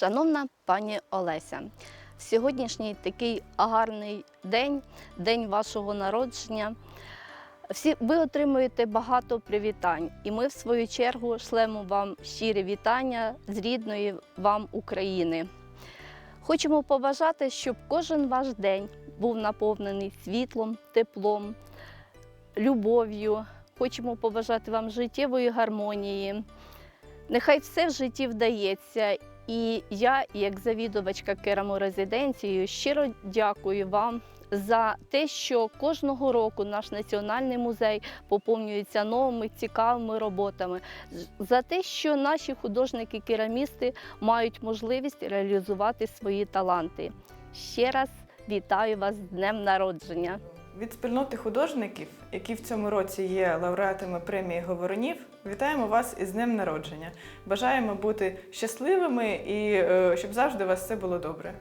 Шановна пані Олеся, сьогоднішній такий гарний день, день вашого народження. Всі ви отримуєте багато привітань, і ми, в свою чергу, шлемо вам щирі вітання з рідної вам України. Хочемо побажати, щоб кожен ваш день був наповнений світлом, теплом, любов'ю. Хочемо побажати вам життєвої гармонії. Нехай все в житті вдається. І я, як завідувачка Кераму резиденцією, щиро дякую вам за те, що кожного року наш національний музей поповнюється новими цікавими роботами, за те, що наші художники-керамісти мають можливість реалізувати свої таланти. Ще раз вітаю вас з днем народження. Від спільноти художників, які в цьому році є лауреатами премії Говорунів, вітаємо вас із днем народження. Бажаємо бути щасливими і е, щоб завжди у вас все було добре.